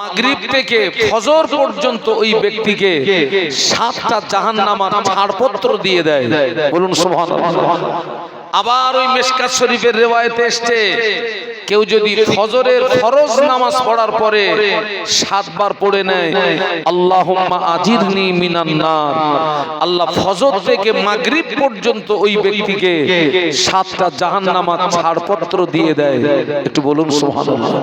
মাগরিব থেকে ফজর পর্যন্ত ওই ব্যক্তিকে সাতটা জাহান্নামার ছাড়পত্র দিয়ে দেয়। বলুন আবার ওই মেশকাত শরীফের রেওয়ায়েতে এসছে, কেউ যদি ফজরের ফরজ নামাজ পড়ার পরে সাতবার পড়ে নেয়, আল্লাহুম্মা আজিরনি মিনান নার। আল্লাহ ফজর থেকে মাগরিব পর্যন্ত ওই ব্যক্তিকে সাতটা জাহান্নামার ছাড়পত্র দিয়ে দেয়। একটু বলুন সুবহানাল্লাহ।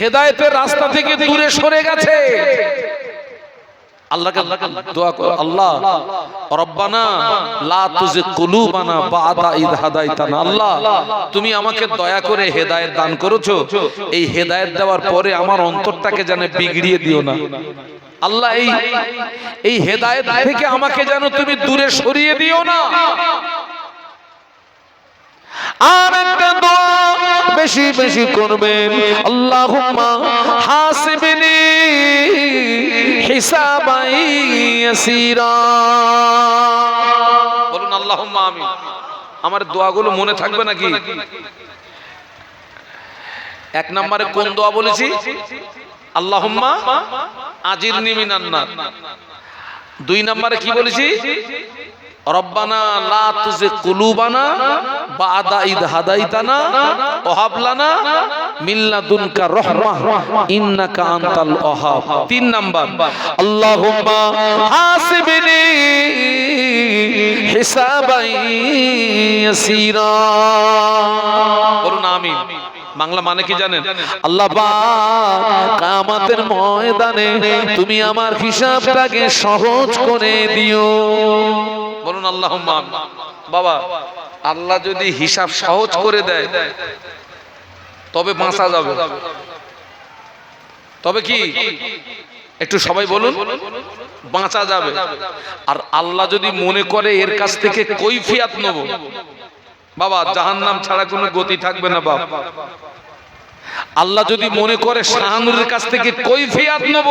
হেদায়েতের রাস্তা থেকে দূরে সরে গেছে। আল্লাহ তুমি আমাকে দয়া করে হেদায়েত দান করেছ। এই হেদায়েত পরে আমার অন্তরটাকে যেন বিগড়িয়ে দিও না। আল্লাহ, এই এই হেদায়েত থেকে আমাকে যেন তুমি দূরে সরিয়ে দিও না। আর একটা দোয়া বেশি বেশি করবেন। আল্লাহুম্মা হাসিবনি হিসাবাই ইয়াসিরা। বলুন আল্লাহুম্মা আমিন। আমার দোয়াগুলো মনে থাকবে নাকি? এক নম্বরে কোন দোয়া বলেছি? আল্লাহুম্মা আজির মিনান নার। দুই নম্বরে কি বলেছি? রব্বানা লা তুজি কুলুবানা বাদা ইদ হাদাইতানা ওহাব লানা মিন লাদুনকা রাহমাহ ইন্নাকা আনতাল ওয়াহাব তিন নাম্বার, আল্লাহুম্মা হাসিবনি হিসাবাই ইয়াসিরা। বলুন আমিন। বাংলা মানে কি জানেন? আল্লাহ কামাতের ময়দানে তুমি আমার হিসাবটাকে সহজ করে দিও। বলুন আল্লাহ বাবা, আল্লাহ যদি হিসাব সহজ করে দেয়, তবে বাঁচা যাবে। তবে কি? একটু সবাই বলুন, বাঁচা যাবে। আর আল্লাহ যদি মনে করে এর কাছ থেকে কৈফিয়াত নেব, বাবা, জাহান্নাম ছাড়া কোনো গতি থাকবে না বাবা আল্লাহ যদি মনে করে শাহানুরের কাছ থেকে কৈফিয়াত নেব,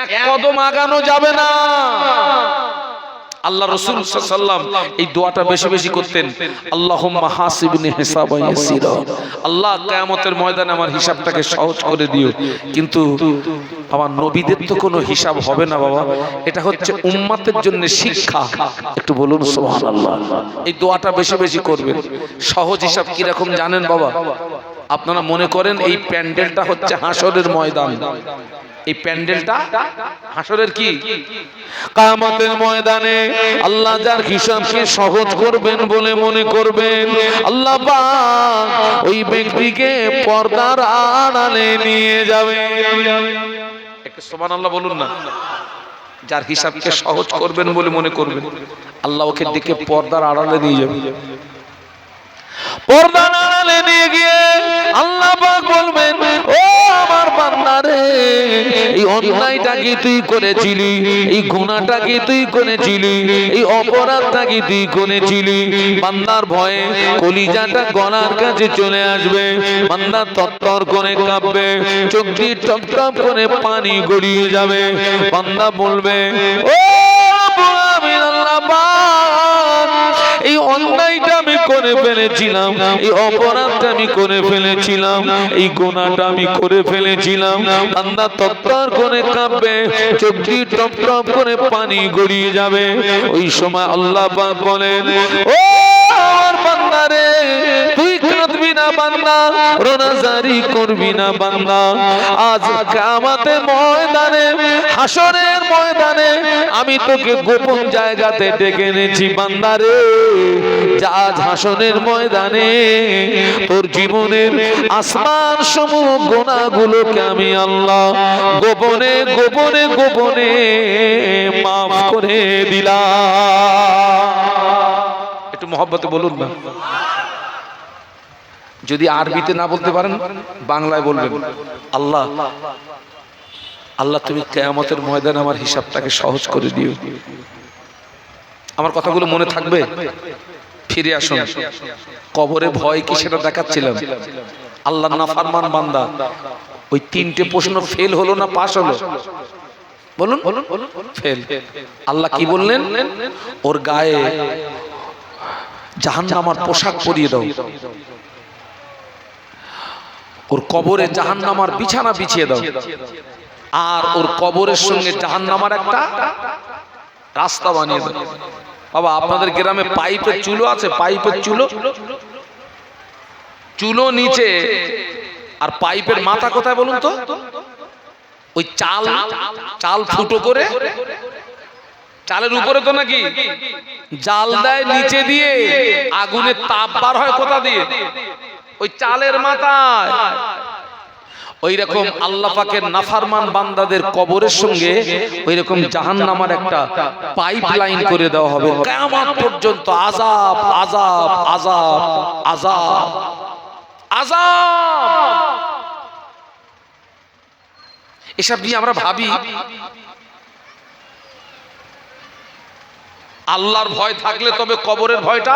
এক কদম আগানো যাবে না। আল্লাহ রসুল সাল্লাম এই দোয়াটা বেশি বেশি করতেন আল্লাহ হাসিবনি হিসাবা আল্লাহ কিয়ামতের ময়দানে আমার হিসাবটাকে সহজ করে দিও। কিন্তু আমার নবীদের তো কোনো হিসাব হবে না বাবা। এটা হচ্ছে উম্মাতের জন্য শিক্ষা। একটু বলুন, সুবহানাল্লাহ। এই দোয়াটা বেশি বেশি করবেন। সহজ হিসাব কি রকম জানেন বাবা? আপনারা মনে করেন এই প্যান্ডেলটা হচ্ছে হাসরের ময়দান। এই প্যান্ডেলটা হাসরের কি? কামাতের ময়দানে আল্লাহ যার হিসাবকে সহজ করবেন বলে মনে করবেন আল্লাহ ওই ব্যক্তিকে পর্দার আড়ালে নিয়ে যাবে। একটু সুবহানাল্লাহ বলুন না। যার হিসাবকে সহজ করবেন বলে মনে করবেন আল্লাহ ওকে দিকে পর্দার আড়ালে নিয়ে যাবে। পর্দার আড়ালে নিয়ে গিয়ে আল্লাহ পাক বলবেন এই অন্যায়টা কি তুই করেছিলি? এই গুনাহটা কি তুই করেছিলি? এই অপরাধটা কি তুই করেছিলি? বান্দার ভয়ে কলিজাটা গলার কাছে চলে আসবে। বান্দা তত্তর করে কাঁপবে, চোখ দিয়ে টপ টপ করে পানি গড়িয়ে যাবে। বান্দা বলবে, ও আমিন আল্লাহ এই অন্যায়টা আমি করে ফেলেছিলাম, এই অপরাধটা আমি করে ফেলেছিলাম, এই গোনাটা আমি করে ফেলেছিলাম। আন্দা তত্তর করে কাঁপবে, চোখ দিয়ে টপ টপ করে পানি গড়িয়ে যাবে। ওই সময় আল্লাহ পাক বলেন, ও রোনাজারি করবি না বান্দা। আজ কামাতে ময়দানে হাসরের ময়দানে আমি তোকে গোপন জায়গাতে ডেকে এনেছি বান্দারে যা আজ হাসনের ময়দানে, তোর জীবনের আসমান সমূহ গোনাগুলোকে আমি আল্লাহ গোপনে গোপনে গোপনে মাফ করে দিলাম। একটু মহব্বতে বলুন না। যদি আরবিতে না বলতে পারেন, বাংলায় বলবেন। আল্লাহ আল্লাহ তুমি কেয়ামতের ময়দানে আমার হিসাবটাকে সহজ করে দিও। আমার কথাগুলো মনে থাকবে? ফিরে আসুন। কবরে ভয় কি সেটা দেখাচ্ছিলাম? আল্লাহ নাফারমান বান্দা। ওই তিনটে প্রশ্ন ফেল হলো না পাস হলো? বলুন। ফেল। আল্লাহ কি বললেন? ওর গায়ে জাহান্নামার পোশাক পরিয়ে দাও। ওর কবরে জাহান্নামার বিছানা বিছিয়ে দাও। আর ওর কবরের সঙ্গে জাহান্নামার একটা রাস্তা বানিয়ে দাও। বাবা, আপনাদের গ্রামে পাইপের চুলো আছে? পাইপের চুলো? চুলো নিচে। আর পাইপের মাথা কোথায় বলুন তো? ওই চাল চাল ফুটো করে? চালের উপরে তো নাকি? জাল দেয় নিচে দিয়ে, আগুনের তাপ বার হয় কোথা দিয়ে? ওই চালের মাথায়। ওই রকম আল্লাহ পাকের নাফারমান বান্দাদের কবরের সঙ্গে ওই রকম জাহান্নামার একটা পাইপ লাইন করে দেওয়া হবে। কিয়ামত পর্যন্ত আযাব আযাব আযাব আযাব। আযাব! এসব নিয়ে আমরা ভাবি আল্লাহর ভয় থাকলে তবে কবরের ভয়টা?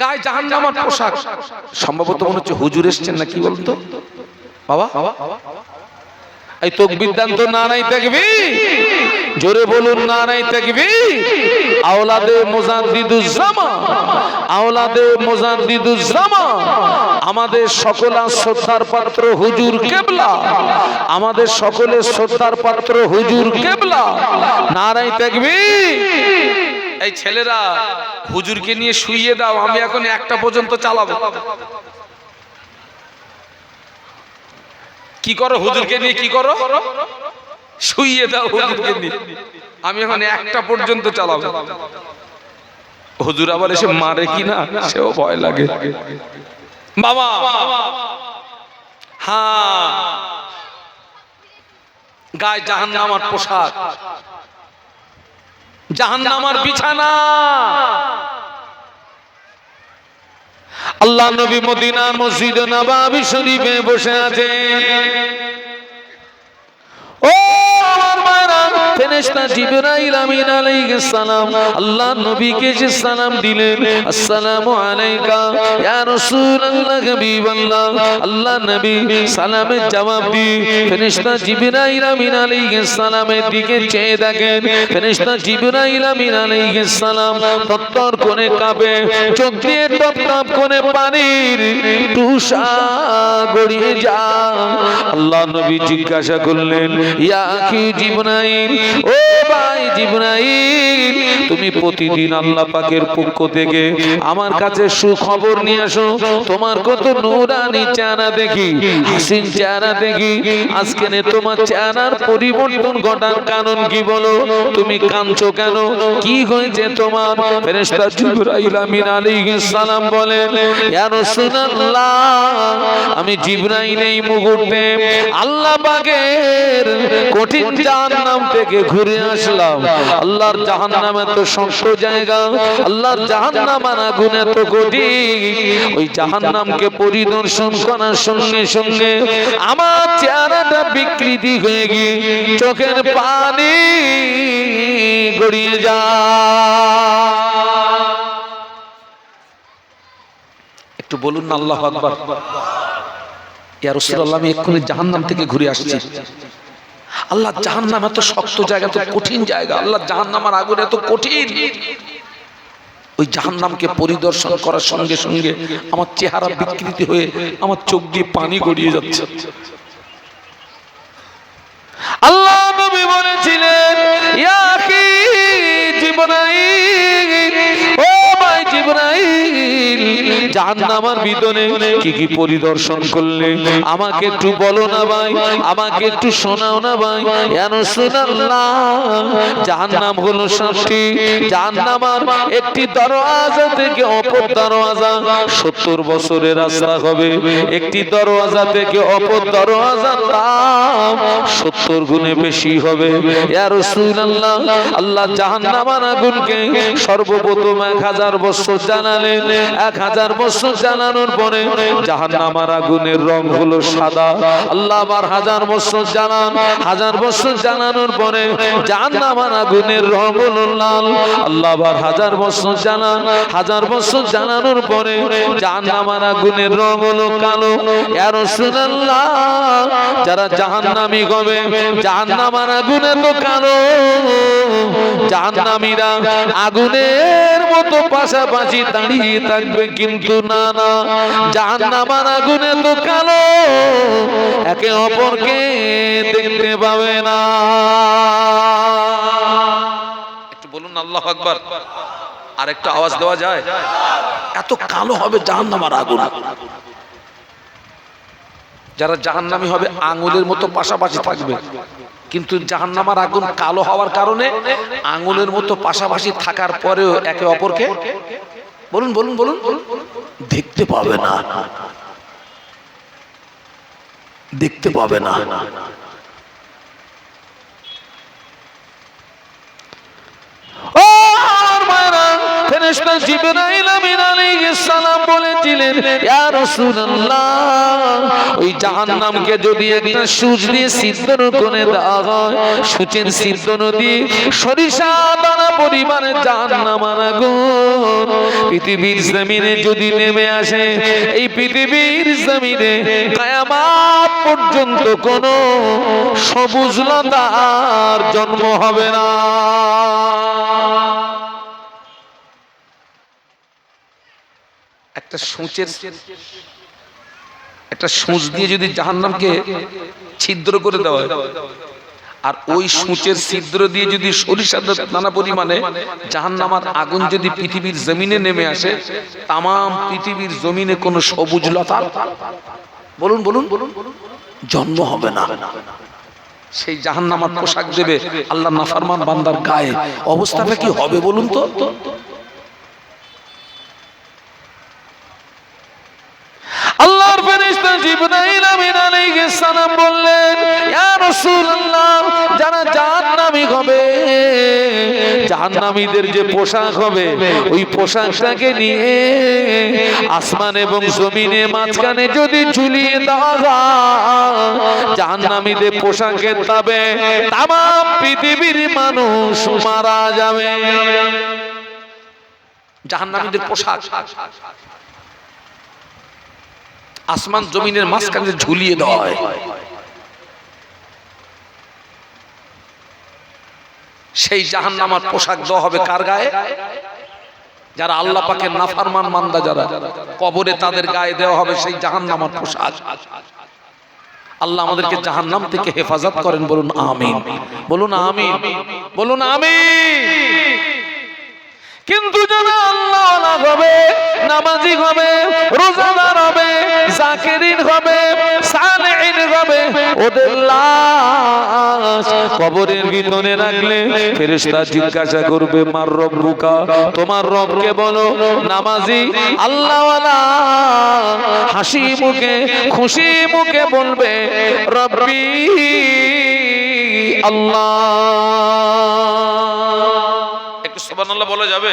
গায়ে জাহান নামার পোশাক। সম্ভবত মনে হচ্ছে হুজুর এসছেন না, কি বলতো? বাবা এই তো না নাই থাকবি জোরে বলুন না নাই থাকবি আওলাদে মোজাদ্দিদুজ্জামা আওলাদে মোজাদ্দিদুজ্জামা আমাদের সকলা শ্রদ্ধার পাত্র হুজুর কেবলা। আমাদের সকলের শ্রদ্ধার পাত্র হুজুর কেবলা। নারাই থাকবি এই ছেলেরা, হুজুরকে নিয়ে শুইয়ে দাও, আমি এখন একটা পর্যন্ত চালাবো। কি করো হুজুরকে নিয়ে, কি করো? শুইয়ে দাও হুজুরকে নিয়ে। আমি এখন একটা পর্যন্ত চালাবো। হুজুর আবার এসে মারে কি না, সেও ভয় লাগে। বাবা হ্যাঁ গায়ে জাহান্নামার পোশাক। জাহান্নামার বিছানা। আল্লাহ নবী মদিনা মসজিদ নবাবি শরীফে বসে আছে ফেরেশতা জিবরাইল আমিন আলাইহিস সালাম, আল্লাহ নবীকে যে সালাম দিলেন, আসসালামু আলাইকা, ইয়া রাসূলুল্লাহ, হাবিবাল্লাহ। আল্লাহ নবী সালামের জবাব দি ফেরেশতা জিবরাইল আমিন আলাইহিস সালামের দিকে চেয়ে দেখেন, ফেরেশতা জিবরাইল আমিন আলাইহিস সালাম তত্তর করে কাঁপে, চোখ দিয়ে টপ করে পানির তুষা গড়িয়ে আল্লাহ নবী জিজ্ঞাসা করলেন, ইয়া কি জিবরাইল ও ভাই জিবরাইল। তুমি প্রতিদিন আল্লাহ পাকের পক্ষ থেকে আমার কাছে সুখবর নিয়ে আসো। তোমার কত নুরানি চেহারা দেখি হাসিন চেহারা দেখি। আজকে তোমার চেহারার পরিবর্তন ঘটার কারণ কি বলো? তুমি কাঁদছো কেন? কি হয়েছে তোমার? ফেরেশতা জিবরাইল আমিন আলাইহিস সালাম বলেন, ইয়া রাসূলুল্লাহ, আমি জিবরাইল এই মুহূর্তে আল্লাহ পাকের কঠিন জাহান্নাম থেকে ঘুরে আসলাম। আল্লাহর জাহান্নাম এত শক্ত জায়গা। আল্লাহর জাহান্নাম আর আগুন এত কঠিন ওই জাহান্নামকে পরিদর্শন করার সঙ্গে সঙ্গে আমার চেহারাটা বিকৃতি হয়ে গিয়ে চোখের পানি গড়িয়ে যা একটু বলুন না, আল্লাহ আকবার। ইয়া রাসূলুল্লাহ, আমি এক্ষুনি জাহান্নাম থেকে ঘুরে আসছি। আল্লাহ জাহান্নাম এত শক্ত জায়গা, এত কঠিন জায়গা। আল্লাহ জাহান্নামার আগুন এত কঠিন। ওই জাহান্নামকে পরিদর্শন করার সঙ্গে সঙ্গে আমার চেহারা বিকৃতি হয়ে আমার চোখ দিয়ে পানি গড়িয়ে যাচ্ছে। আল্লাহ নবী বলেছিলেন, ইয়া কি জিবরাইল, ও ভাই জিবরাইল জাহান্নামার ভিতরে কি কি পরিদর্শন করলে? আমাকে একটু বলো না ভাই, আমাকে একটু শোনাও না ভাই। কেন শুনাল্লাহ জাহান্নাম হলো জাহান্নামার একটি দরওয়াজা থেকে অপর দরওয়াজা সত্তর বছরের রাস্তা হবে। একটি দরওয়াজা থেকে অপর দরওয়াজা দাম সত্তর গুণে বেশি হবে। ইয়া রাসূলুল্লাহ, আল্লাহ জাহান্নামার আগুনকে সর্বপ্রথম এক হাজার বছর জানালেন এক হাজার বছর জানানোর পরে জাহান্নামার আগুনের রং হলো সাদা। আল্লাহ আবার হাজার বছর জানান, হাজার বছর জানানোর পরে জাহান্নামার আগুনের রং হলো লাল। আল্লাহ আবার হাজার বছর জানান, হাজার বছর জানানোর পরে জাহান্নামার আগুনের রং হলো কালো। ইয়া রাসূলুল্লাহ, যারা জাহান্নামী হবে, জাহান্নামার আগুনে তো কালো। জাহান্নামীরা আগুনের মতো পাশাপাশি দাঁড়িয়ে থাকবে কিন্তু না না। জাহান্নামার আগুনে তো কালো। একে অপরকে দেখতে পাবে না। একটু বলুন আল্লাহ আকবার। আর একটু আওয়াজ দেওয়া যায়? এত কালো হবে জাহান্নামার আগুন। যারা জাহান্নামী হবে, আঙুলের মতো পাশাপাশি থাকবে। কিন্তু জাহান্নামার আগুন কালো হওয়ার কারণে আঙুলের মতো পাশাপাশি থাকার পরেও একে অপরকে বলুন বলুন বলুন। দেখতে পাবে না। দেখতে পাবে না। জিবরাইল সালাম বলেছিলেন, ওই জাহান্নামকে যদি একটা সূচ দিয়ে সিদ্ধন করে দেওয়া হয় সূচের সিদ্ধন দিয়ে সরিষা দানা পরিমাণে জাহান্নামার আগুন পৃথিবীর জমিনে যদি নেমে আসে এই পৃথিবীর জমিনে কায়ামাত পর্যন্ত কোনো সবুজ লতার জন্ম হবে না। একটা সূচের একটা সূচ দিয়ে যদি জাহান্নামকে ছিদ্র করে দেওয়া হয়, আর ওই সূচের ছিদ্র দিয়ে যদি সরিষা নানা পরিমাণে জাহান্নামার আগুন যদি পৃথিবীর জমিনে নেমে আসে তাম পৃথিবীর জমিনে কোনো সবুজ লতা বলুন বলুন বলুন জন্ম হবে না। সেই জাহান্নামার পোশাক দেবে আল্লাহ নাফারমান বান্দার গায়ে। অবস্থাটা কি হবে বলুন তো আল্লাহর ফেরেশতা জিবরাইল আমিন সালাম বললেন যারা জাহান্নামী হবে, জাহান্নামীদের যে পোশাক হবে, ওই পোশাকটাকে নিয়ে আসমান এবং জমিনে মাঝখানে যদি ঝুলিয়ে দেওয়া জাহান্নামীদের পোশাকের তাবে তাম পৃথিবীর মানুষ মারা যাবে। জাহান্নামীদের পোশাক। আসমান জমিনের মাঝখানে ঝুলিয়ে দেওয়া হয়। সেই জাহান্নামার পোশাক দেওয়া হবে কার গায়ে? যারা আল্লাহ পাকের নাফারমান মান্দা যারা কবরে তাদের গায়ে দেওয়া হবে সেই জাহান্নামার পোশাক। আল্লাহ আমাদেরকে জাহান্নাম থেকে হেফাজত করেন বলুন আমিন। বলুন আমিন। বলুন আমিন। কিন্তু যারা আল্লাহ হবে নামাজি হবে রোজাদার হবে, জাকিরিন হবে জিজ্ঞাসা করবে, মার তোমার রবকে নামাজি হাসি মুখে, খুশি মুখে বলবে, রব্বি আল্লাহ। সুবহানাল্লাহ বলা যাবে?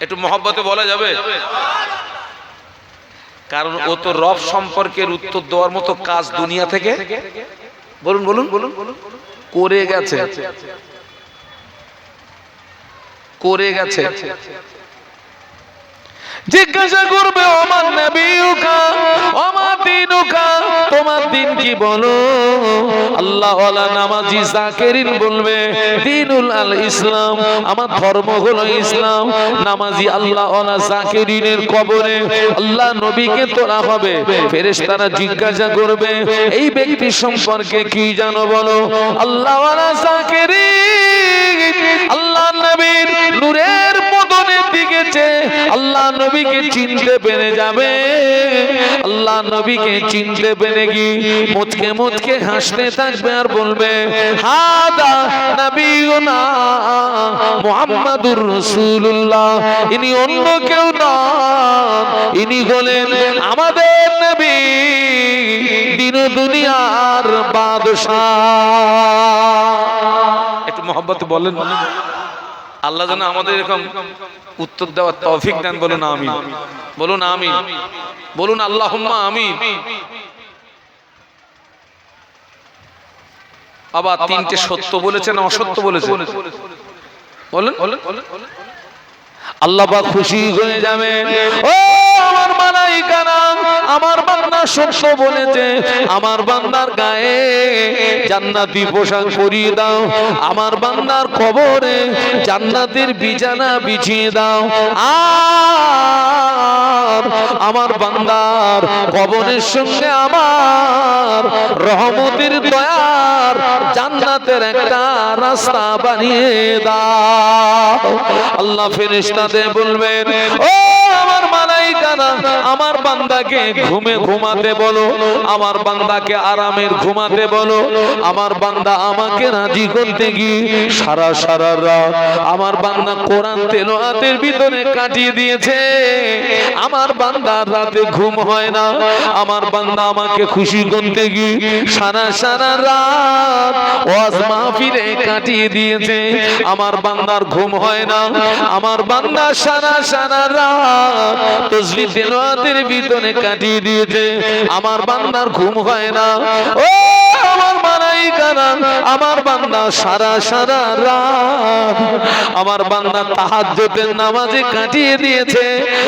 একটু মহব্বতে বলা যাবে? কারণ ও তো রব সম্পর্কের উত্তর দেওয়ার মতো কাজ দুনিয়া থেকে? বলুন বলুন বলুন। করে গেছে। করে গেছে। জিজ্ঞাসা করবে আমার নবীউকা আমার দিনুকা, তোমার দিন কি বলো? আল্লাহ নামাজি জাকেরিন বলবে, দিনুল আল ইসলাম, আমার ধর্ম হলো ইসলাম। নামাজি আল্লাহ জাকেরিনের কবরে আল্লাহ নবীকে তোলা হবে। ফেরেশতারা জিজ্ঞাসা করবে, এই ব্যক্তি সম্পর্কে কি জানো বলো? আল্লাহ জাকেরিন, আল্লাহ নবীর নূরের মদনের দিকে আল্লাহ নবীকে চিনতে পেরে যাবে। আল্লাহ নবীকে চিনতে পেরে কি মুচকে মুচকে হাসতে থাকবে আর বলবে, হাদা ইনি অন্য কেউ নন ইনি হলেন আমাদের নবী। দিন দুনিয়ার বাদশাহ। একটু মোহাম্মত বলেন। আল্লাহ যেন আমাদের এরকম উত্তর দেওয়ার তৌফিক দেন বলুন আমি বলুন আমি বলুন আল্লাহ আমি আবার তিনটে সত্য বলেছেন অসত্য বলেছেন। বলেন। আল্লাহ খুশি হয়ে যাবে ও আমার মালাইকারা আমার বান্দা সত্য বলেছে, আমার বান্দার গায়ে জান্নাতি পোশাক পরিয়ে দাও। আমার বান্দার কবরে বিছানা বিছিয়ে দাও। আর আমার বান্দার কবরের সঙ্গে আমার রহমতের দয়ার জান্নাতের একটা রাস্তা বানিয়ে দাও। আল্লাহ বলবেন, ও মালাইকানা আমার বান্দাকে ঘুমে ঘুমাতে বলো, আমার বান্দাকে আরামের ঘুমাতে বলো, আমার বান্দা আমাকে রাজি করতে গিয়ে সারা সারা রাত আমার বান্দা কোরআন তেলোয়াতের ভিতরে কাটিয়ে দিয়েছে। আমার বান্দার রাতে ঘুম হয় না, আমার বান্দা আমাকে খুশি করতে গিয়ে সারা সারা রাত ওয়াজ মাহফিলে কাটিয়ে দিয়েছে। আমার বান্দার ঘুম হয় না, আমার বান্দা সারা সারা রাত তসবি তেলাওয়াতের ভিতরে কাটিয়ে দিয়েছে। আমার বান্দার ঘুম হয় না। ও, আমার মালাইকারা আমার বান্দা সারা সারা রাত। আমার বান্দা তাহাজ্জুদের নামাজে কাটিয়ে দিয়েছে।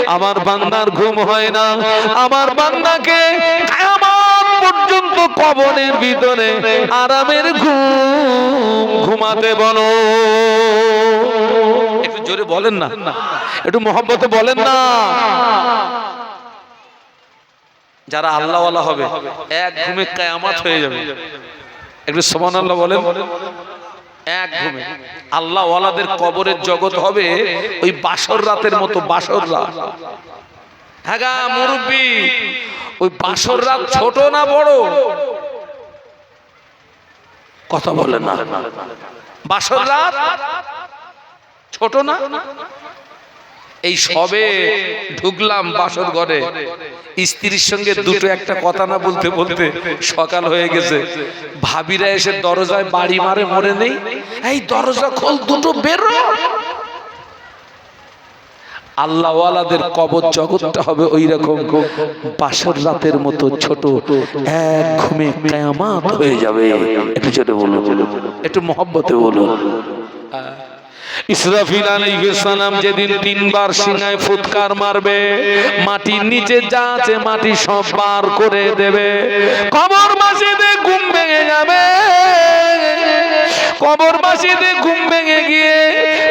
আমার বান্দার ঘুম হয় না। আমার বান্দাকে পর্যন্ত কবরের ভিতরে আরামের ঘুম ঘুমাতে বলো। একটু জোরে বলেন না। একটু মহব্বতে বলেন না। যারা আল্লাহওয়ালা হবে, এক ঘুমে কায়ামাত হয়ে যাবে। একটু সমান আল্লাহ বলেন। এক ঘুমে। আল্লাহ ওয়ালাদের কবরের জগৎ হবে ওই বাসর রাতের মতো, বাসর রাত। হ্যাঁ মুরব্বী, ওই বাসর রাত ছোট না বড়? কথা বলেন না। বাসর রাত ছোট না? এই সবে ঢুকলাম বাসর ঘরে। স্ত্রীর সঙ্গে দুটো একটা কথা না বলতে বলতে সকাল হয়ে গেছে। ভাবিরা এসে দরজায় বাড়ি মারে মরে নেই। এই দরজা খোল, দুটো বেরো আল্লাহওয়ালাদের কবর জগৎটা হবে ওই রকম বাসর রাতের মতো ছোট। এক ঘুমে কেয়ামাত হয়ে যাবে। একটু ছোট বলুন। একটু মহব্বতে বলুন। ইসরাফিল আলাইহিস সালাম যেদিন তিনবার সিনায় ফুৎকার মারবে, মাটির নিচে যা আছে মাটি সব বার করে দেবে। কবর মাসিদে ঘুম ভেঙে যাবে। কবর মাসিদে ঘুম ভেঙে গিয়ে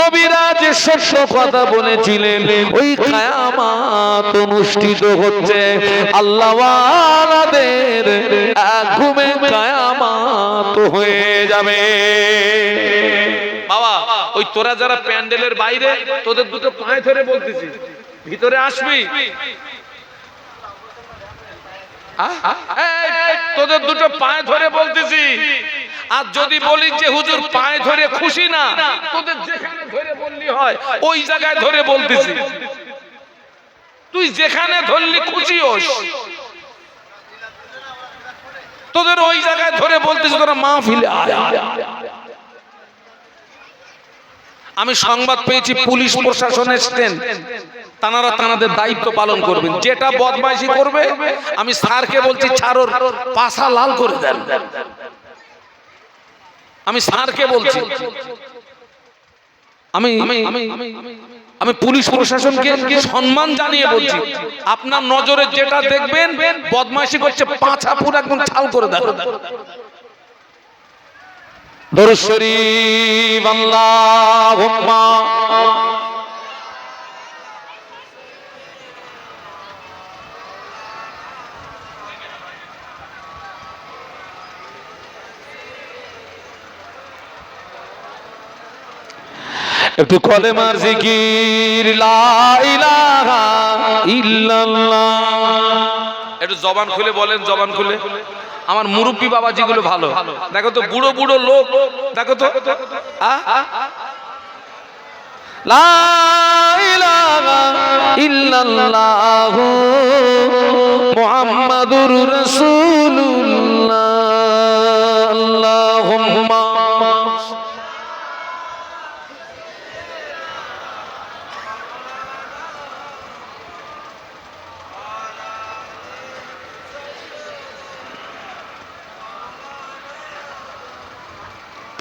নবীরা যে সত্য কথা বলেছিলেন, ওই কিয়ামত অনুষ্ঠিত হচ্ছে। আল্লাহ ঘুমে কিয়ামত হয়ে যাবে। বাবা, ওই তোরা যারা প্যান্ডেলের বাইরে, তোদের দুটো পায়ে ধরে বলতেছি। ভিতরে আসবি? তোদের দুটো পায়ে ধরে বলতেছি। আর যদি বলি যে হুজুর পায়ে ধরে খুশি না তোদের যেখানে ধরে বললি হয় ওই জায়গায় ধরে বলতেছি। তুই যেখানে ধরলি খুশি হোস। তোদের ওই জায়গায় ধরে বলতেছে তোরা মা ফিলে আমি সংবাদ পেয়েছি পুলিশ প্রশাসন এসছেন তানারা তানাদের দায়িত্ব পালন করবেন। যেটা বদমাইশি করবে আমি স্যারকে বলছি ছাড়োর পাশা লাল করে দেন। আমি স্যারকে বলছি। আমি আমি পুলিশ প্রশাসনকে সম্মান জানিয়ে বলছি। আপনার নজরে যেটা দেখবেন বদমাইশি করছে পাঁচা পুরো একদম ছাল করে দেখো দরুদ শরীফ আল্লাহুম্মা। একটু কলেমার জিকির লা ইলাহা ইল্লাল্লাহ। একটু জবান খুলে বলেন জবান খুলে। আমার মুরব্বী বাবাজিগুলো ভালো। দেখো তো বুড়ো বুড়ো লোক। দেখো তো। আ? লা ইলাহা ইল্লাল্লাহু মুহাম্মাদুর রাসূলুল্লাহ আল্লাহুম্মা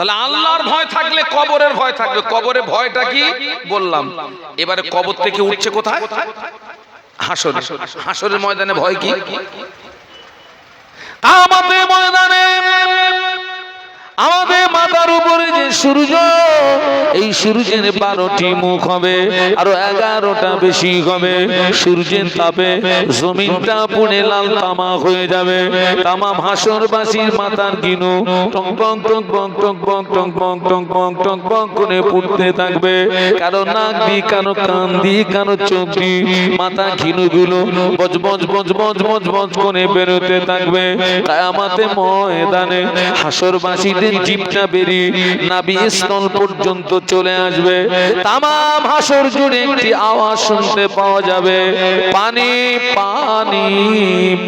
তাহলে আল্লাহর ভয় থাকলে কবরের ভয় থাকবে। কবরে ভয়টা কি? বললাম। এবারে কবর থেকে উঠছে কোথায়? হাসর। হাসরের ময়দানে ভয় কি? আমাদের ময়দানে। আমাদের মাথার উপরে যে সূর্য এই সূর্যের বারোটি মুখ হবে আরও এগারোটা বেশি হবে সূর্যের তাপে জমিনটা পুড়ে লাল তামা হয়ে যাবে তামাম হাসরবাসীর মাথার গিনু টং টং টং টং টং টং টং টং টং টং টং টং করে পুড়তে থাকবে কারও নাক দি কারও কান দি কারও চোখ দি মাথা ঘিনুগুলো বজ বজ বজ বজ বজ বজ করে বেরোতে থাকবে তাই আমাতে ময়দানে হাসরবাসীদের জিপটা বেরিয়ে নাবি স্থল পর্যন্ত চলে আসবে, তামাম হাসর জুড়ে একটি আওয়াজ শুনতে পাওয়া যাবে। পানি পানি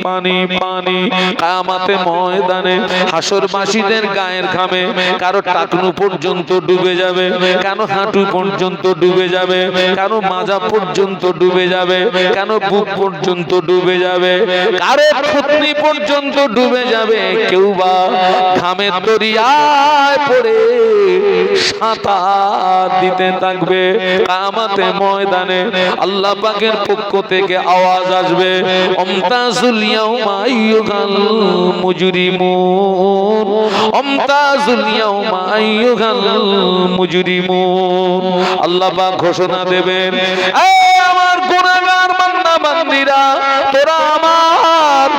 পানি পানি। কামাতে ময়দানে হাসরবাসীদের গায়ের ঘামে কারও টাকনু পর্যন্ত ডুবে যাবে কেন হাঁটু পর্যন্ত ডুবে যাবে কেন মাজা পর্যন্ত ডুবে যাবে কেন বুক পর্যন্ত ডুবে যাবে, কারও পর্যন্ত ডুবে যাবে। কেউ বা ঘামের দরিয়ায় পড়ে সাঁতার দিতে থাকবে। কামাতে ময়দানে আল্লাহ পাকের পক্ষ থেকে আওয়াজ আসবে। আল্লাহ পাক ঘোষণা দেবেন আমার গুনাহগার বান্দা তোরা আমার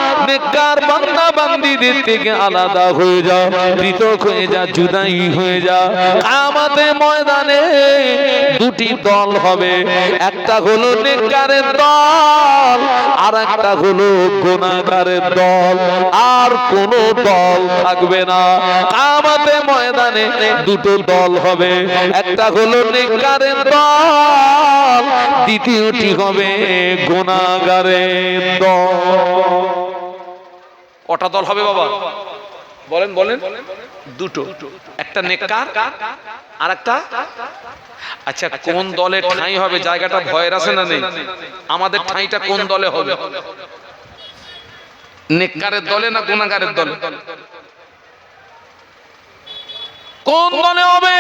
বান্দা বান্দিদের থেকে আলাদা হয়ে যা পৃথক হয়ে যা জুদাই হয়ে যা আমাদের ময়দানে দুটি দল হবে, একটা হলো নেককারের দল, আর একটা হলো গুনাহগারের দল। আর কোন দল থাকবে না। আমাদের ময়দানে দুটো দল হবে, একটা হলো নেককারের দল, দ্বিতীয়টি হবে গুনাহগারের দল। কটা দল হবে বাবা? বলেন বলেন। দুটো। একটা নেককার আর একটা আচ্ছা কোন দলে ঠাঁই হবে? জায়গাটা ভয়ের আছে না নেই? আমাদের ঠাঁইটা কোন দলে হবে? নেককারের দলে না গুনাহগারের দলে। কোন দলে হবে?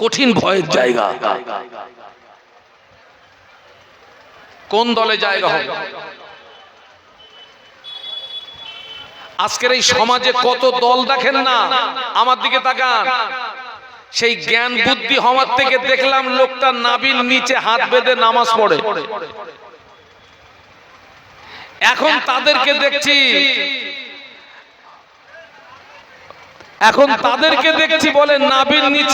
কঠিন ভয়ের জায়গা। কোন দলে জায়গা হবে? আজকের এই সমাজে কত দল দেখেন না? আমার দিকে তাকান। সেই জ্ঞান বুদ্ধি হওয়ার থেকে দেখলাম লোকটা নাবিল নিচে হাত বেঁধে নামাজ পড়ে। এখন তাদেরকে দেখছি। এখন তাদেরকে দেখছি বলে নাবিল নিচে